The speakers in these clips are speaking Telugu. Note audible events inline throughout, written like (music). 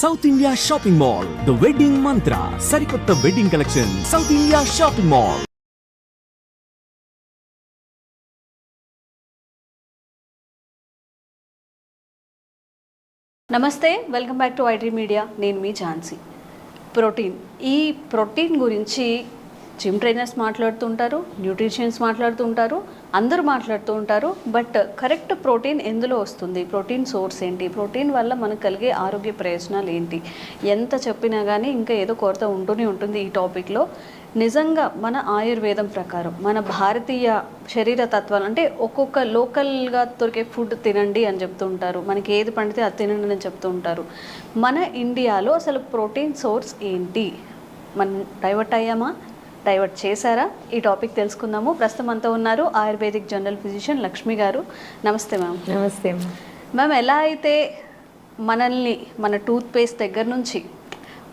South India shopping mall the wedding మంత్ర సరికొత్త wedding collection south India shopping mall నమస్తే welcome back to IT media నేను మీ ఝాన్సీ. ప్రోటీన్. ఈ ప్రోటీన్ గురించి జిమ్ ట్రైనర్స్ న్యూట్రిషియన్స్ న్యూట్రిషన్స్ మాట్లాడుతుంటారు అందరూ మాట్లాడుతూ ఉంటారు బట్ కరెక్ట్ ప్రోటీన్ ఎందులో వస్తుంది? ప్రోటీన్ సోర్స్ ఏంటి? ప్రోటీన్ వల్ల మనకు కలిగే ఆరోగ్య ప్రయోజనాలు ఏంటి? ఎంత చెప్పినా కానీ ఇంకా ఏదో కొరత ఉంటూనే ఉంటుంది ఈ టాపిక్లో నిజంగా మన ఆయుర్వేదం ప్రకారం మన భారతీయ శరీర తత్వాలు అంటే ఒక్కొక్క లోకల్గా దొరికే ఫుడ్ తినండి అని చెప్తూ ఉంటారు మనకి ఏది పండితే అది తినండి అని చెప్తూ ఉంటారు మన ఇండియాలో అసలు ప్రోటీన్ సోర్స్ ఏంటి? మనం డైవర్ట్ అయ్యామా? డైవర్ట్ చేశారా? ఈ టాపిక్ తెలుసుకుందాము. ప్రస్తుతం అంతా ఉన్నారు ఆయుర్వేదిక్ జనరల్ ఫిజిషియన్ లక్ష్మి గారు. నమస్తే మ్యామ్. నమస్తే అమ్మా మ్యామ్ ఎలా అయితే మనల్ని మన టూత్ పేస్ట్ దగ్గర నుంచి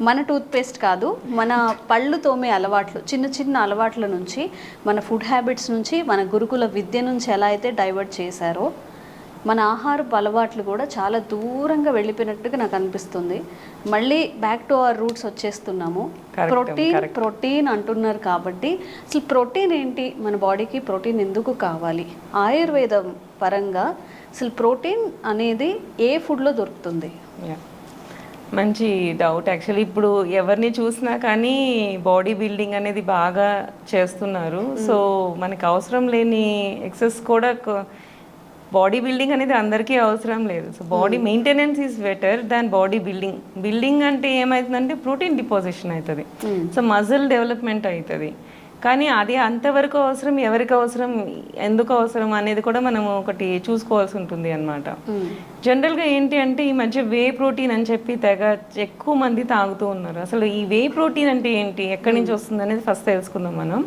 మన టూత్ పేస్ట్ కాదు మన పళ్ళు తోమే అలవాట్లు చిన్న చిన్న అలవాట్ల నుంచి మన ఫుడ్ హ్యాబిట్స్ నుంచి మన గురుకుల విద్య నుంచి ఎలా అయితే డైవర్ట్ చేశారో మన ఆహారపు అలవాట్లు కూడా చాలా దూరంగా వెళ్ళిపోయినట్టుగా నాకు అనిపిస్తుంది. మళ్ళీ బ్యాక్ టు అవర్ రూట్స్ వచ్చేస్తున్నాము. ప్రోటీన్. ప్రోటీన్ అంటున్నారు కాబట్టి అసలు ప్రోటీన్ ఏంటి? మన బాడీకి ప్రోటీన్ ఎందుకు కావాలి? ఆయుర్వేదం పరంగా అసలు ప్రోటీన్ అనేది ఏ ఫుడ్లో దొరుకుతుంది. మంచి డౌట్ యాక్చువల్లీ ఇప్పుడు ఎవరిని చూసినా కానీ బాడీ బిల్డింగ్ అనేది బాగా చేస్తున్నారు. సో మనకి అవసరం లేని ఎక్సెస్ కూడా బాడీ బిల్డింగ్ అనేది అందరికీ అవసరం లేదు. So body maintenance is better than body building building అంటే ఏమవుతుందంటే ప్రోటీన్ డిపాజిషన్ అవుతుంది. సో మజిల్ డెవలప్మెంట్ అవుతుంది. కానీ అది అంతవరకు అవసరం ఎవరికి అవసరం ఎందుకు అవసరం అనేది కూడా మనం ఒకటి చూసుకోవాల్సి ఉంటుంది అనమాట జనరల్గా ఏంటి అంటే ఈ మధ్య వే ప్రోటీన్ అని చెప్పి తెగ ఎక్కువ మంది తాగుతూ ఉన్నారు. అసలు ఈ వే ప్రోటీన్ అంటే ఏంటి ఎక్కడి నుంచి వస్తుంది అనేది ఫస్ట్ తెలుసుకుందాం మనం.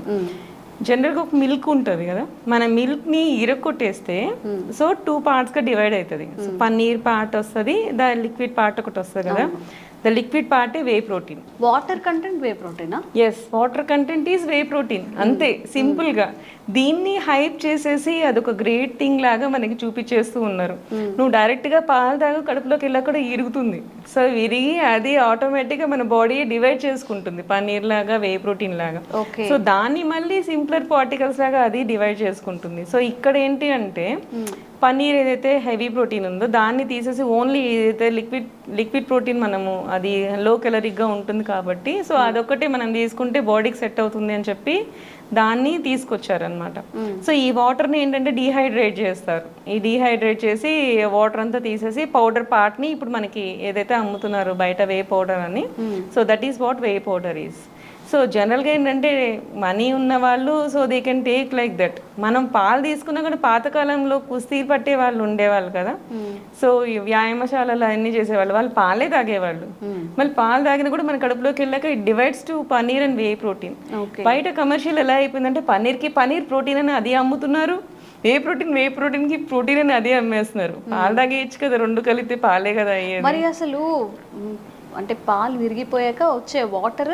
జనరల్గా ఒక మిల్క్ ఉంటుంది కదా? మన మిల్క్ని ఇరక్కొట్టేస్తే సో టూ పార్ట్స్గా డివైడ్ అవుతుంది సో పన్నీర్ పార్ట్ వస్తుంది ద లిక్విడ్ పార్ట్ ఒకటి వస్తుంది కదా? The liquid పార్టే whey protein water content whey ప్రోటీనా as water content is whey protein అంతే సింపుల్గా దీన్ని హైప్ చేసేసి అదొక గ్రేట్ థింగ్ లాగా మనకి చూపించేస్తూ ఉన్నారు. నువ్వు డైరెక్ట్గా పాలు తాగు కడుపులోకి వెళ్ళా కూడా ఇరుగుతుంది. సో విరిగి అది ఆటోమేటిక్గా మన బాడీ డివైడ్ చేసుకుంటుంది పన్నీర్ లాగా వే ప్రోటీన్ లాగా. ఓకే. సో దాన్ని మళ్ళీ సింప్లర్ పార్టికల్స్ లాగా అది డివైడ్ చేసుకుంటుంది. సో ఇక్కడ ఏంటి అంటే పన్నీర్ ఏదైతే హెవీ ప్రోటీన్ ఉందో దాన్ని తీసేసి ఓన్లీ ఏదైతే లిక్విడ్ లిక్విడ్ ప్రోటీన్ మనము అది లో గా ఉంటుంది కాబట్టి సో అదొక్కటే మనం తీసుకుంటే బాడీకి సెట్ అవుతుంది అని చెప్పి దాన్ని తీసుకొచ్చారనమాట సో ఈ వాటర్ని ఏంటంటే డీహైడ్రేట్ చేస్తారు. ఈ డీహైడ్రేట్ చేసి వాటర్ అంతా తీసేసి పౌడర్ పార్ట్ని ఇప్పుడు మనకి ఏదైతే అమ్ముతున్నారు బయట వే పౌడర్ అని so that is what whey powder is. So జనరల్గా ఏంటంటే మనీ ఉన్న వాళ్ళు so they can take like that మనం పాలు తీసుకున్నా కూడా పాతకాలంలో కుస్తీ పట్టే వాళ్ళు ఉండేవాళ్ళు కదా. సో ఈ వ్యాయామశాలలో అన్ని చేసేవాళ్ళు. వాళ్ళు పాలే తాగేవాళ్ళు. మళ్ళీ పాలు తాగినా కూడా మన కడుపులోకి వెళ్ళాక it divides to paneer and whey protein బయట కమర్షియల్ ఎలా అయిపోయిందంటే పన్నీర్కి పన్నీర్ ప్రోటీన్ అని అది అమ్ముతున్నారు. వే ప్రోటీన్ వే ప్రోటీన్కి ప్రోటీన్ అని అదే అమ్మేస్తున్నారు. పాలు తాగేయచ్చు కదా రెండు కలిపితే పాలే కదా మరి అసలు అంటే పాలు విరిగిపోయాక వచ్చే వాటర్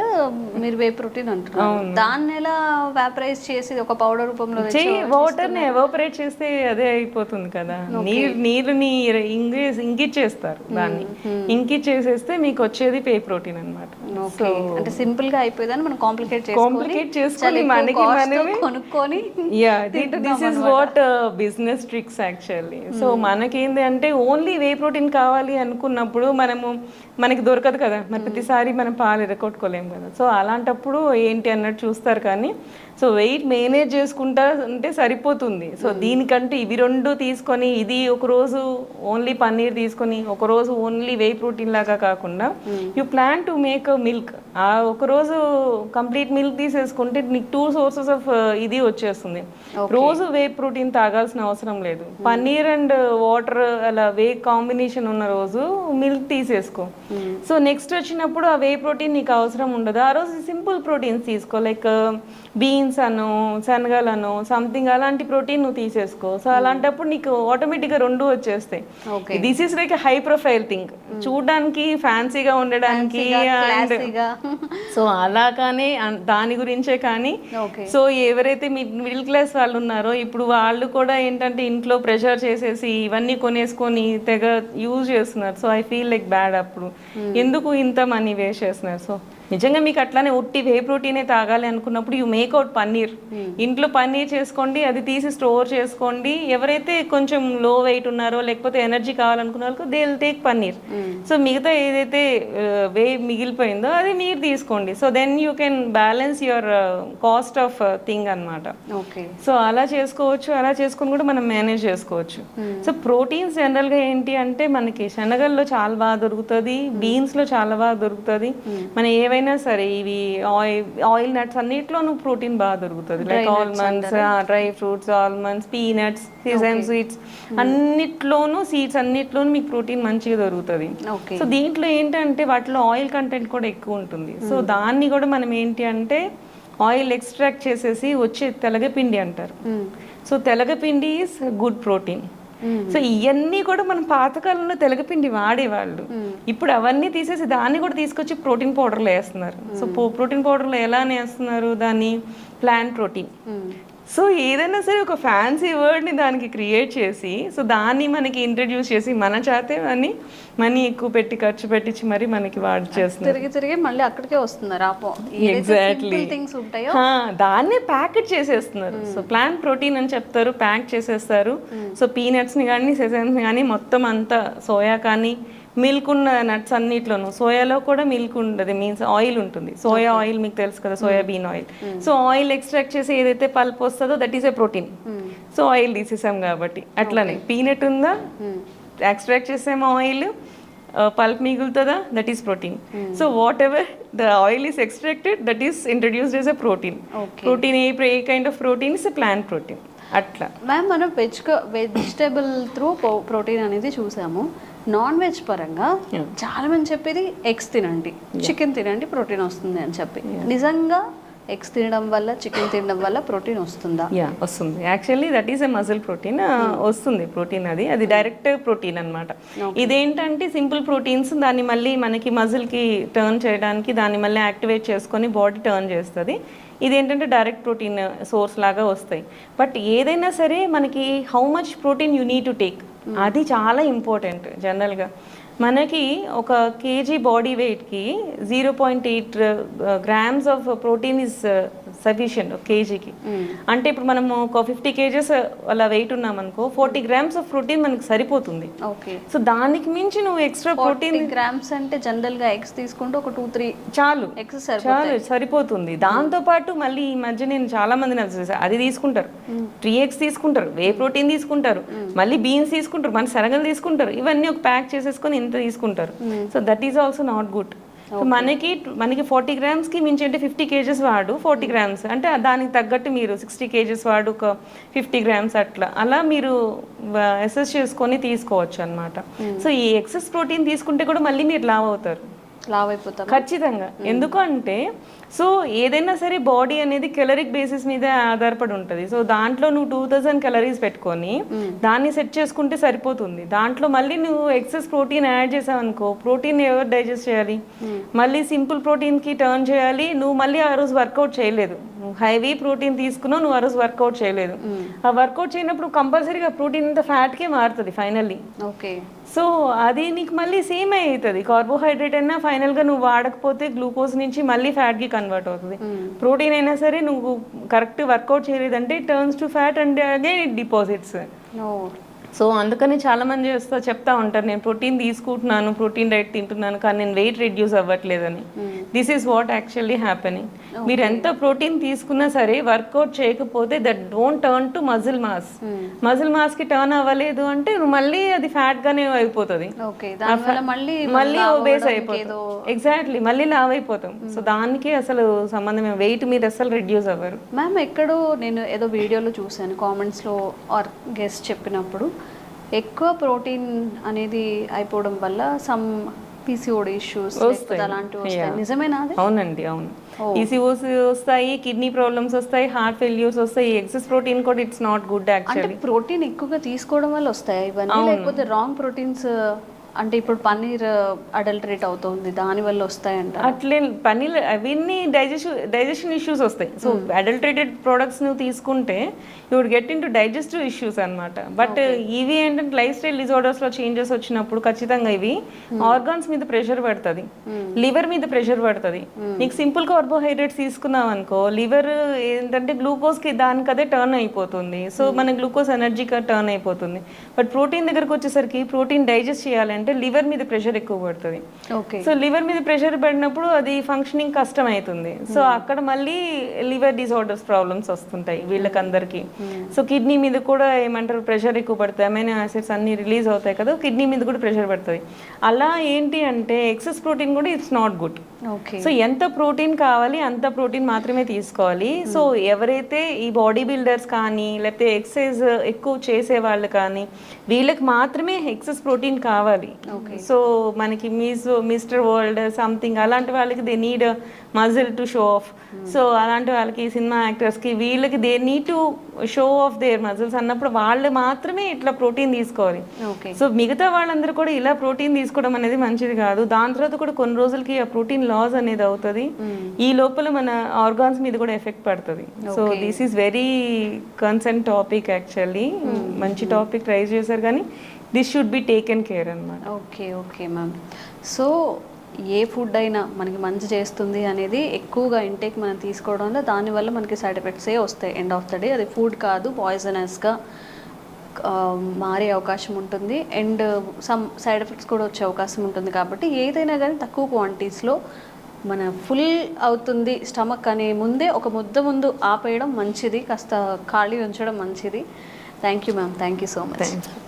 మీరు వే ప్రోటీన్ అంటున్నారు. దాన్ని ఎలా వ్యాపరైజ్ చేసి ఒక పౌడర్ రూపంలో వాటర్ని ఎవాపరేట్ చేస్తే అదే అయిపోతుంది కదా. నీరు నీరుని ఇంగి ఇంకిచ్చేస్తారు దాన్ని. ఇంకిచ్చేసేస్తే మీకు వచ్చేది పే ప్రోటీన్ అనమాట అంటే సింపుల్గా అయిపోయిందని మనం కాంప్లికేట్ కాంప్లికేట్ చేసుకొని మనకి మనమే కొనుక్కొని yeah this is what business tricks actually so మనకేంది అంటే ఓన్లీ వే ప్రోటీన్ కావాలి అనుకున్నప్పుడు మనము మనకి దొరకదు కదా. మరి ప్రతిసారి మనం పాలు ఎరగొట్టుకోలేము కదా. సో అలాంటప్పుడు ఏంటి అన్నట్టు చూస్తారు కానీ సో వెయిట్ మేనేజ్ చేసుకుంటా అంటే సరిపోతుంది. సో దీనికంటే ఇవి రెండు తీసుకొని ఇది ఒక రోజు ఓన్లీ పన్నీర్ తీసుకొని ఒక రోజు ఓన్లీ వే ప్రోటీన్ లాగా కాకుండా you plan to make milk ఆ ఒక రోజు కంప్లీట్ మిల్క్ తీసేసుకుంటే నీకు టూ సోర్సెస్ ఆఫ్ ఇది వచ్చేస్తుంది. రోజు వే ప్రోటీన్ తాగాల్సిన అవసరం లేదు. పన్నీర్ అండ్ వాటర్ అలా వే కాంబినేషన్ ఉన్న రోజు మిల్క్ తీసేసుకో. సో నెక్స్ట్ వచ్చినప్పుడు ఆ వే ప్రోటీన్ నీకు అవసరం ఉండదు. ఆ రోజు సింపుల్ ప్రోటీన్స్ తీసుకో. లైక్ బీన్స్ అను శనగలను సంథింగ్ అలాంటి ప్రోటీన్ నువ్వు తీసేసుకో. సో అలాంటప్పుడు నీకు ఆటోమేటిక్గా రెండు వచ్చేస్తాయి. This is like high profile thing. చూడడానికి ఫ్యాన్సీగా ఉండడానికి అండ్ (laughs) సో అలాగానే అన్- దాని గురించే కానీ సో ఎవరైతే మీ మిడిల్ క్లాస్ వాళ్ళు ఉన్నారో ఇప్పుడు వాళ్ళు కూడా ఏంటంటే ఇంట్లో ప్రెషర్ చేసేసి ఇవన్నీ కొనేసుకొని తెగ యూజ్ చేస్తున్నారు. So I feel like bad అప్పుడు. ఎందుకు ఇంత మనీ వేస్ట్ చేస్తున్నారు? సో నిజంగా మీకు అట్లానే ఒట్టి వే ప్రోటీనే తాగాలి అనుకున్నప్పుడు యూ మేక్ అవుట్ పన్నీర్ ఇంట్లో పన్నీర్ చేసుకోండి అది తీసి స్టోర్ చేసుకోండి. ఎవరైతే కొంచెం లో వెయిట్ ఉన్నారో లేకపోతే ఎనర్జీ కావాలనుకున్న వాళ్ళకి they will take paneer so మిగతా ఏదైతే వే మిగిలిపోయిందో అది మీరు తీసుకోండి. So then you can balance your cost of thing అన్నమాట. ఓకే సో అలా చేసుకోవచ్చు అలా చేసుకొని కూడా మనం మేనేజ్ చేసుకోవచ్చు. సో ప్రోటీన్స్ జనరల్గా ఏంటి అంటే మనకి శనగల్లో చాలా బాగా దొరుకుతుంది బీన్స్లో చాలా బాగా దొరుకుతుంది. మన ఏవైనా సరే ఇవి ఆయిల్ ఆయిల్ నట్స్ అన్నిట్లోనూ ప్రోటీన్ బాగా దొరుకుతుంది. Like almonds dry fruits almonds peanuts season sweets అన్నిట్లోనూ సీడ్స్ అన్నిట్లోనూ మీకు ప్రోటీన్ మంచిగా దొరుకుతుంది. సో దీంట్లో ఏంటంటే వాటిలో ఆయిల్ కంటెంట్ కూడా ఎక్కువ ఉంటుంది. సో దాన్ని కూడా మనం ఏంటి అంటే ఆయిల్ ఎక్స్ట్రాక్ట్ చేసేసి వచ్చే తెలగపిండి అంటారు. సో తెలగపిండి ఈస్ గుడ్ ప్రోటీన్. సో ఇవన్నీ కూడా మనం పాతకాలంలో తెలగపిండి వాడేవాళ్ళు. ఇప్పుడు అవన్నీ తీసేసి దాన్ని కూడా తీసుకొచ్చి ప్రోటీన్ పౌడర్లో వేస్తున్నారు. సో ప్రోటీన్ పౌడర్లో ఎలా వేస్తున్నారు దాన్ని? Plant protein. సో ఏదైనా సరే ఒక ఫ్యాన్సీ వర్డ్ని దానికి క్రియేట్ చేసి సో దాన్ని మనకి ఇంట్రడ్యూస్ చేసి మన చేతే అని మనీ ఎక్కువ పెట్టి ఖర్చు పెట్టించి మరి మనకి వాడి చేస్తున్నారు. తిరిగి తిరిగి మళ్ళీ అక్కడికే వస్తున్నారు ఎగ్జాక్ట్లీ థింగ్స్ ఉంటాయో. దాన్నే ప్యాకెట్ చేసేస్తున్నారు. సో ప్లాంట్ ప్రోటీన్ అని చెప్తారు ప్యాక్ చేసేస్తారు. సో పీనట్స్ని కానీ సెసన్స్ని కానీ మొత్తం అంతా సోయా కానీ మిల్క్ ఉన్న నట్స్ అన్నిట్లోనూ. సోయాలో కూడా మిల్క్ ఉండదు మీన్స్ ఆయిల్ ఉంటుంది. సోయా ఆయిల్ మీకు తెలుసు కదా soya bean oil. So oil extract చేసి ఏదైతే పల్ప్ వస్తుందో that is a protein so oil తీసేసాం కాబట్టి. అట్లానే పీనట్ ఉందా? ఎక్స్ట్రాక్ట్ చేసాము oil. Pulp మిగులుతుందా? That is protein so whatever the oil is extracted that is introduced as a protein. Protein a a kind of protein is plant protein అట్లా. మ్యామ్ మనం వెజ్ వెజిటేబుల్ త్రూ ప్రోటీన్ అనేది చూసాము. నాన్ వెజ్ పరంగా చాలా మంది చెప్పేది ఎగ్స్ తినండి. చికెన్ తినండి ప్రోటీన్ వస్తుంది అని చెప్పి. నిజంగా ఎగ్స్ తినడం వల్ల చికెన్ తినడం వల్ల ప్రోటీన్ వస్తుందా? యా వస్తుంది. Actually that is a muscle protein వస్తుంది ప్రోటీన్ అది. అది డైరెక్ట్ ప్రోటీన్ అన్నమాట. ఇదేంటంటే సింపుల్ ప్రోటీన్స్ దాన్ని మళ్ళీ మనకి మజిల్కి టర్న్ చేయడానికి దాన్ని మళ్ళీ యాక్టివేట్ చేసుకొని బాడీ టర్న్ చేస్తుంది. ఇదేంటంటే డైరెక్ట్ ప్రోటీన్ సోర్స్ లాగా వస్తాయి. బట్ ఏదైనా సరే మనకి how much protein you need to take అది చాలా ఇంపార్టెంట్ జనరల్గా మనకి ఒక KG body వెయిట్కి zero point eight grams of protein is sufficient ఒక కేజీకి. అంటే ఇప్పుడు మనము ఒక ఫిఫ్టీ కేజెస్ అలా వెయిట్ ఉన్నాం అనుకో ఫార్టీ గ్రామ్స్ ఆఫ్ ప్రోటీన్ మనకి సరిపోతుంది. ఓకే. సో దానికి మించి నువ్వు ఎక్స్ట్రా ప్రోటీన్ గ్రామ్స్ అంటే జనరల్గా ఎగ్స్ తీసుకుంటే ఒక టూ త్రీ చాలు. ఎగ్స్ చాలు సరిపోతుంది. దాంతో పాటు మళ్ళీ ఈ మధ్య నేను చాలా మందిని observe చేశా. అది తీసుకుంటారు. త్రీ ఎగ్స్ తీసుకుంటారు. వే ప్రోటీన్ తీసుకుంటారు. మళ్ళీ బీన్స్ తీసుకుంటారు. మన శనగలు తీసుకుంటారు. ఇవన్నీ ఒక ప్యాక్ చేసేసుకొని ఇంత తీసుకుంటారు. So that is also not good మనకి మనకి ఫార్టీ గ్రామ్స్కి మించి అంటే ఫిఫ్టీ కేజెస్ వాడు ఫార్టీ గ్రామ్స్. అంటే దానికి తగ్గట్టు మీరు సిక్స్టీ కేజెస్ వాడు ఒక ఫిఫ్టీ గ్రామ్స్ అట్లా. అలా మీరు అసెస్ చేసుకొని తీసుకోవచ్చు అనమాట సో ఈ ఎక్సెస్ ప్రోటీన్ తీసుకుంటే కూడా మళ్ళీ మీరు లావ్ అవుతారు. లావ్ అయిపోతాం ఖచ్చితంగా. ఎందుకు అంటే సో ఏదైనా సరే బాడీ అనేది కెలరిక్ బేసిస్ మీద ఆధారపడి ఉంటుంది. సో దాంట్లో నువ్వు టూ థౌజండ్ కెలరీస్ పెట్టుకొని దాన్ని సెట్ చేసుకుంటే సరిపోతుంది. దాంట్లో మళ్ళీ నువ్వు ఎక్సెస్ ప్రోటీన్ యాడ్ చేసావు అనుకో ప్రోటీన్ ఎవరు డైజెస్ట్ చేయాలి? మళ్ళీ సింపుల్ ప్రోటీన్కి టర్న్ చేయాలి. నువ్వు మళ్ళీ ఆ రోజు వర్కౌట్ చేయలేదు. హైవీ ప్రోటీన్ తీసుకున్నావు నువ్వు ఆ రోజు వర్కౌట్ చేయలేదు. ఆ వర్కౌట్ చేయనప్పుడు కంపల్సరీగా ప్రోటీన్ అంతా ఫ్యాట్కే మారుతుంది ఫైనల్లీ. ఓకే. సో అది నీకు మళ్ళీ సేమ్ అవుతుంది కార్బోహైడ్రేట్ అయినా ఫైనల్గా నువ్వు వాడకపోతే గ్లూకోజ్ నుంచి మళ్ళీ ఫ్యాట్కి కన్వర్ట్ అవుతుంది. ప్రోటీన్ అయినా సరే నువ్వు కరెక్ట్ వర్కౌట్ చేయలేదంటే turns to fat and again it deposits so అందుకని చాలా మంది చేస్తా చెప్తా ఉంటారు నేను ప్రోటీన్ తీసుకుంటున్నాను ప్రోటీన్ డైట్ తింటున్నాను కానీ నేను weight reduce అవ్వట్లేదని. This is what actually happening. మీరు ఎంత ప్రోటీన్ తీసుకున్నా సరే వర్కౌట్ చేయకపోతే that don't turn to muscle mass. Muscle మాస్కి turn అవ్వలేదు అంటే మళ్ళీ అది ఫ్యాట్ గానే అయిపోతుంది. మళ్ళీ మళ్ళీ లావ్ ఒబేస్ అవ్వడానికి అయిపోతాం ఏదో ఎగ్జాక్ట్లీ మళ్ళీ లావ్ అయిపోతాం. సో దానికి అసలు సంబంధం వెయిట్ మీరు అసలు రెడ్యూస్ అవ్వరు. మ్యామ్ ఎక్కడో నేను ఏదో వీడియోలో చూశాను కామెంట్స్లో ఆర్ గెస్ట్ చెప్పినప్పుడు. ఎక్కువ ప్రోటీన్ అనేది అయిపోవడం వల్ల సమ్ పీసీఓడి ఇష్యూస్. అలాంటివి. నిజమేనా అవునండి అవును. ఈసీఓస్ వస్తాయి కిడ్నీ ప్రాబ్లమ్స్ వస్తాయి హార్ట్ ఫెయిల్యూర్స్ వస్తాయి ఎక్సెస్ ప్రోటీన్ కూడా it's not good actually protein ఎక్కువగా తీసుకోవడం వల్ల వస్తాయి ఇవన్నీ. లేకపోతే రాంగ్ ప్రోటీన్స్ అంటే ఇప్పుడు పన్నీర్ అడల్టరేట్ అవుతుంది దాని వల్ల వస్తాయంట అట్లే పన్నీర్ అవన్నీ డైజెషన్ డైజెషన్ ఇష్యూస్ వస్తాయి. సో అడల్టరేటెడ్ ప్రోడక్ట్స్ నువ్వు తీసుకుంటే you would get in to digestive issues అనమాట బట్ ఇవి ఏంటంటే లైఫ్ స్టైల్ డిజార్డర్స్లో చేంజెస్ వచ్చినప్పుడు ఖచ్చితంగా ఇవి ఆర్గాన్స్ మీద ప్రెషర్ పడుతుంది. లివర్ మీద ప్రెషర్ పడుతుంది. నీకు సింపుల్ కార్బోహైడ్రేట్స్ తీసుకున్నావు అనుకో లివర్ ఏంటంటే గ్లూకోజ్కి దానికి అదే టర్న్ అయిపోతుంది. సో మన గ్లూకోజ్ ఎనర్జీగా టర్న్ అయిపోతుంది. బట్ ప్రోటీన్ దగ్గరకు వచ్చేసరికి ప్రోటీన్ డైజెస్ట్ చేయాలంటే లివర్ మీద ప్రెషర్ ఎక్కువ పడుతుంది. సో లివర్ మీద ప్రెషర్ పడినప్పుడు అది ఫంక్షనింగ్ కష్టం అవుతుంది సో అక్కడ మళ్ళీ లివర్ డిసార్డర్స్ ప్రాబ్లమ్స్ వస్తుంటాయి వీళ్ళకందరికీ. సో కిడ్నీ మీద కూడా ఏమంటారు ప్రెషర్ ఎక్కువ పడుతుంది. అమైనో యాసిడ్స్ అన్ని రిలీజ్ అవుతాయి కదా కిడ్నీ మీద కూడా ప్రెషర్ పడుతుంది. అలా ఏంటి అంటే ఎక్సెస్ ప్రోటీన్ కూడా ఇట్స్ నాట్ గుడ్ సో ఎంత ప్రోటీన్ కావాలి అంత ప్రోటీన్ మాత్రమే తీసుకోవాలి. సో ఎవరైతే ఈ బాడీ బిల్డర్స్ కానీ లేకపోతే ఎక్సర్సైజ్ ఎక్కువ చేసే వాళ్ళు కానీ వీళ్ళకి మాత్రమే ఎక్సెస్ ప్రోటీన్ కావాలి. సో మనకి మీస్ మిస్టర్ వరల్డ్ సంథింగ్ అలాంటి వాళ్ళకి they need muscle to show off. So అలాంటి వాళ్ళకి సినిమా యాక్టర్స్కి వీళ్ళకి they need to show off their muscles అన్నప్పుడు వాళ్ళు మాత్రమే ఇట్లా ప్రోటీన్ తీసుకోవాలి. సో మిగతా వాళ్ళందరూ కూడా ఇలా ప్రోటీన్ తీసుకోవడం అనేది మంచిది కాదు. దాని తర్వాత కూడా కొన్ని రోజులకి ఆ ప్రోటీన్ లాస్ అనేది అవుతుంది. ఈ లోపల మన ఆర్గాన్స్ మీద కూడా ఎఫెక్ట్ పడుతుంది. So this is very concern topic actually మంచి టాపిక్ ట్రై చేశారు కానీ this should be taken care అన్నమాట. Okay okay ma'am so a food అయినా మనకి మంచి చేస్తుంది అనేది ఎక్కువగా ఇంటేక్ మనం తీసుకోవడం వల్ల దానివల్ల మనకి సైడ్ ఎఫెక్ట్సే వస్తాయి? ఎండ్ ఆఫ్ ద డే అది ఫుడ్ కాదు పాయిజనస్గా మారే అవకాశం ఉంటుంది. అండ్ సమ్ సైడ్ ఎఫెక్ట్స్ కూడా వచ్చే అవకాశం ఉంటుంది కాబట్టి ఏదైనా కానీ తక్కువ క్వాంటిటీస్లో మన ఫుల్ అవుతుంది స్టమక్ అనే ముందే ఒక ముద్ద ముందు ఆపేయడం మంచిది. కాస్త ఖాళీ ఉంచడం మంచిది. Thank you ma'am. Thank you so much. Thank you.